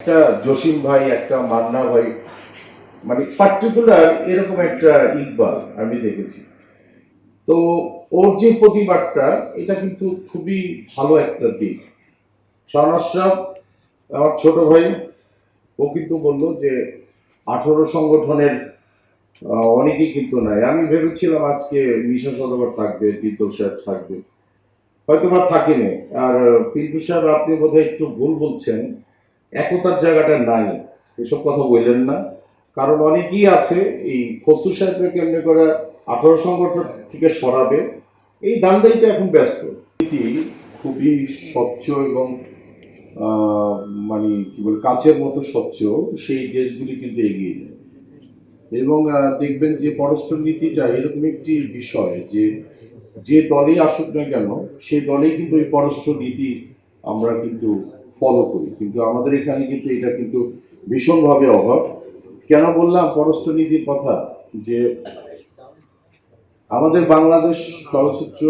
একটা জসিম ভাই, একটা মান্না ভাই মানে পার্টিকুলার এরকম একটা ইকবাল আমি দেখেছি। তো ওর যে প্রতিবাদটা, এটা কিন্তু খুবই ভালো একটা দিক। শাহন আমার ছোট ভাই, ও কিন্তু বলল যে আঠারো সংগঠনের অনেকেই কিন্তু নাই। আমি ভেবেছিলাম আজকে মিশা সদবার থাকবে দ্বিতীয় সাহেব থাকবে। হয়তো বা থাকেনি। আর, পিন্টু সাহেব, আপনি বোধহয় একটু ভুল বলছেন। একতার জায়গাটা নাই। এসব কথা বললেন না। কারণ অনেকেই আছে, এই খসরু সাহেবকে কেমনি করে আঠারো সংগঠন থেকে সরাবে। এই দান্দাইতে এখন ব্যস্ত। এটি খুবই স্বচ্ছ এবং মানে কি বলে, কাচের মতো স্বচ্ছ সেই দেশগুলি কিন্তু এগিয়ে যায়। এবং দেখবেন যে পররাষ্ট্র নীতিটা এরকম একটি বিষয় যে যে দলেই আসুক না কেন সেই দলেই কিন্তু এই পররাষ্ট্র নীতি আমরা কিন্তু ফলো করি। কিন্তু আমাদের এখানে কিন্তু এটা কিন্তু ভীষণভাবে অভাব। কেন বললাম? পররাষ্ট্র নীতির কথা, যে আমাদের বাংলাদেশ চলচ্চিত্র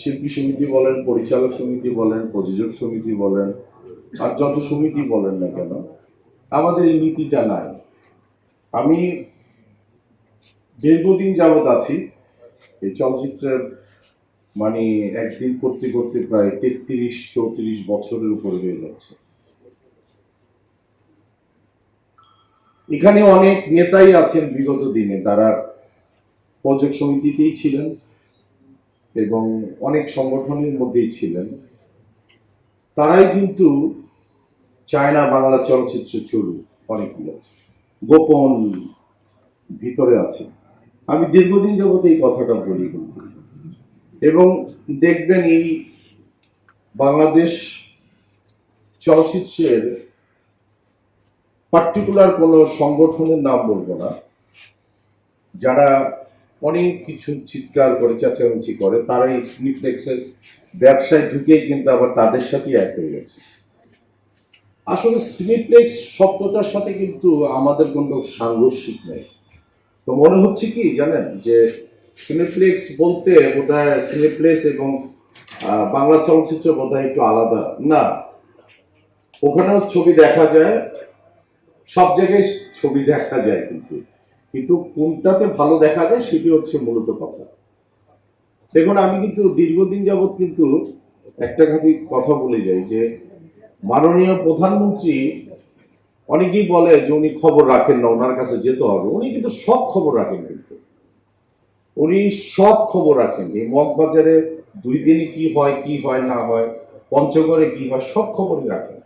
শিল্পী সমিতি বলেন, পরিচালক সমিতি বলেন, প্রযোজক সমিতি বলেন, আর যত সমিতি বলেন না কেন, আমাদের এই নীতিটা নাই। আমি দীর্ঘদিন যাবৎ আছি এই চলচ্চিত্রের মানে একদিন করতে করতে প্রায় তেত্রিশ, চৌত্রিশ বছরের উপরে হয়ে যাচ্ছে। এখানে অনেক নেতাই আছেন বিগত দিনে, তারা প্রজেক্ট সমিতিতেই ছিলেন এবং অনেক সংগঠনের মধ্যেই ছিলেন। তারাই কিন্তু চায় না বাংলা চলচ্চিত্র চলুক, অনেকগুলো গোপন ভিতরে আছে। আমি দীর্ঘদিন যাবত এই কথাটা বলি কিন্তু এবং দেখবেন এই বাংলাদেশ চলচ্চিত্রের পার্টিকুলার কোনো সংগঠনের নাম বলব না। যারা অনেক কিছু চিৎকার করে, চেঁচামেচি করে, তারা এই স্নিপ্লেক্সের ব্যবসায় ঢুকেই কিন্তু আবার তাদের সাথেই এক হয়ে গেছে। আসলে সিনেপ্লেক্স শব্দটার সাথে কিন্তু আমাদের কোনো সাংঘর্ষিক নেই। তো মনে হচ্ছে কি জানেন যে সিনেপ্লেক্স বলতে বোধহয় সিনেপ্লেক্স এবং বাংলা চলচ্চিত্র বোধহয় একটু আলাদা। না, ওখানেও ছবি দেখা যায়, সব জায়গায় ছবি দেখা যায় কিন্তু। কিন্তু কোনটাতে ভালো দেখা যায় সেটি হচ্ছে মূলত কথা। দেখুন, আমি কিন্তু দীর্ঘদিন যাবৎ কিন্তু একটা খালি কথা বলে যাই যে, মাননীয় প্রধানমন্ত্রী অনেকেই বলে যে উনি খবর রাখেন না, ওনার কাছে যেতে হবে। উনি কিন্তু সব খবর রাখেন কিন্তু। উনি সব খবর রাখেন। এই মগবাজারে দুই দিনে কি হয় কি হয়, না হয়, পঞ্চগড়ে কি হয়, সব খবরই রাখেন।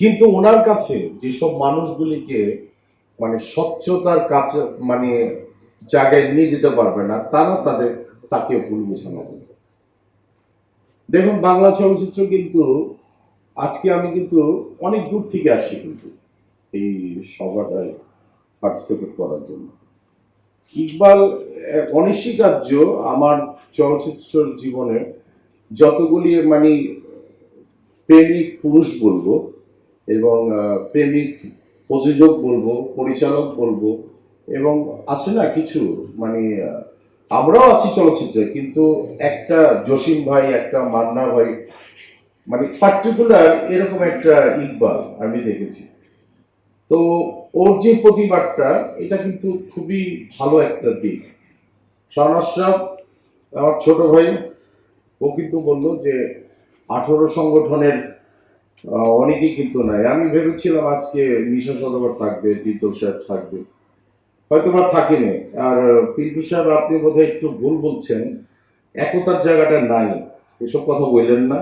কিন্তু ওনার কাছে যেসব মানুষগুলিকে মানে স্বচ্ছতার কাছে মানে জায়গায় নিয়ে যেতে পারবে না, তারা তাদের, তাকে ভুল বোঝানো হবে। দেখুন, বাংলা চলচ্চিত্র কিন্তু, আজকে আমি কিন্তু অনেক দূর থেকে আসি কিন্তু এই সভাটায় পার্টিসিপেট করার জন্য। ইকবাল অনস্বীকার্য আমার চলচ্চিত্র জীবনে যতগুলি মানে প্রেমিক পুরুষ বলব এবং প্রেমিক প্রযোজক বলব, পরিচালক বলব এবং আছে না কিছু মানে আমরাও আছি চলচ্চিত্রে, কিন্তু একটা জসিম ভাই, একটা মান্না ভাই মানে পার্টিকুলার এরকম একটা ইকবাল আমি দেখেছি। তো ওর যে প্রতিবাদটা এটা কিন্তু খুবই ভালো একটা দিক। শাহন আশরাফ আমার ছোট ভাই, ও কিন্তু বলল যে আঠারো সংগঠনের অনেকেই কিন্তু নাই। আমি ভেবেছিলাম আজকে মিশা সদবার থাকবে দ্বিতীয় সাহেব থাকবে। হয়তো বা থাকেনি। আর, পিন্টু সাহেব, আপনি বোধহয় একটু ভুল বলছেন। একতার জায়গাটা নাই। এসব কথা বললেন না।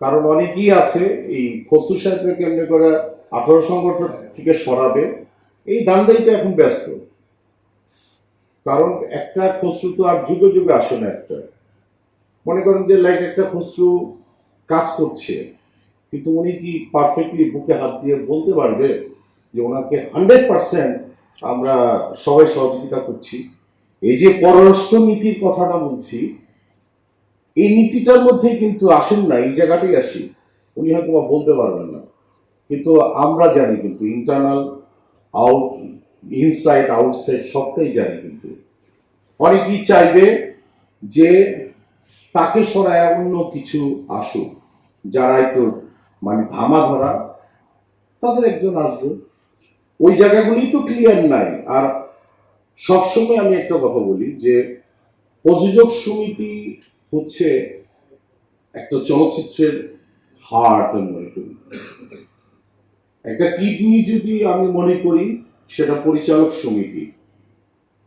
কারণ অনেকেই আছে, এই খসরু সাহেবকে কেমনি করে আঠারো সংগঠন থেকে সরাবে। এই দান্দাইতে এখন ব্যস্ত। কারণ একটা খসরু তো আর যুগে যুগে আসে না একটা। মনে করেন যে লাইক একটা খসরু কাজ করছে, কিন্তু উনি কি পারফেক্টলি বুকে হাত দিয়ে বলতে পারবে যে ওনাকে হান্ড্রেড পার্সেন্ট আমরা সবাই সহযোগিতা করছি? এই যে পররাষ্ট্র নীতির কথাটা বলছি, এই নীতিটার মধ্যেই কিন্তু আসেন না, এই জায়গাটাই আসি। উনি হয়তো বলতে পারবেন না। কিন্তু আমরা জানি কিন্তু ইন্টারনাল আউট ইনসাইড আউটসাইড সবটাই জানি কিন্তু। অনেকেই চাইবে যে তাকে সরায় অন্য কিছু আসুক। যারা একটু মানে ধামা ধরা, তাদের একজন আসবে। ওই জায়গাগুলি তো ক্লিয়ার নাই। আর সবসময় আমি একটা কথা বলি যে প্রযোজক সমিতি হচ্ছে একটা চলচ্চিত্রের হার্ট আমি মনে করি একটা কিডনি যদি আমি মনে করি সেটা পরিচালক সমিতি।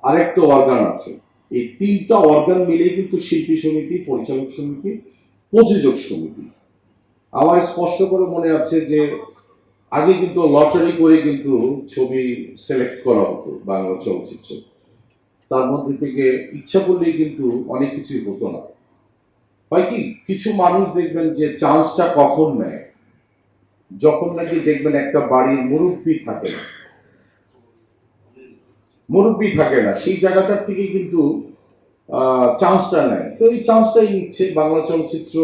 আরেকটা অর্গান আছে। এই তিনটা অর্গান মিলেই কিন্তু শিল্পী সমিতি, পরিচালক সমিতি, প্রযোজক সমিতি। আমার স্পষ্ট করে মনে আছে যে, আগে কিন্তু লটারি করে কিন্তু ছবি সিলেক্ট করা হতো বাংলা চলচ্চিত্র। তার মধ্যে থেকে ইচ্ছা করলেই কিন্তু অনেক কিছুই হতো না। হয় কি, কিছু মানুষ দেখবেন যে চান্সটা কখন নেয়? যখন নাকি দেখবেন একটা বাড়ির মুরব্বী থাকে না। মুরব্বী থাকে না, সেই জায়গাটার থেকে কিন্তু চান্সটা নেয়। তো এই চান্সটাই নিচ্ছে বাংলা চলচ্চিত্র।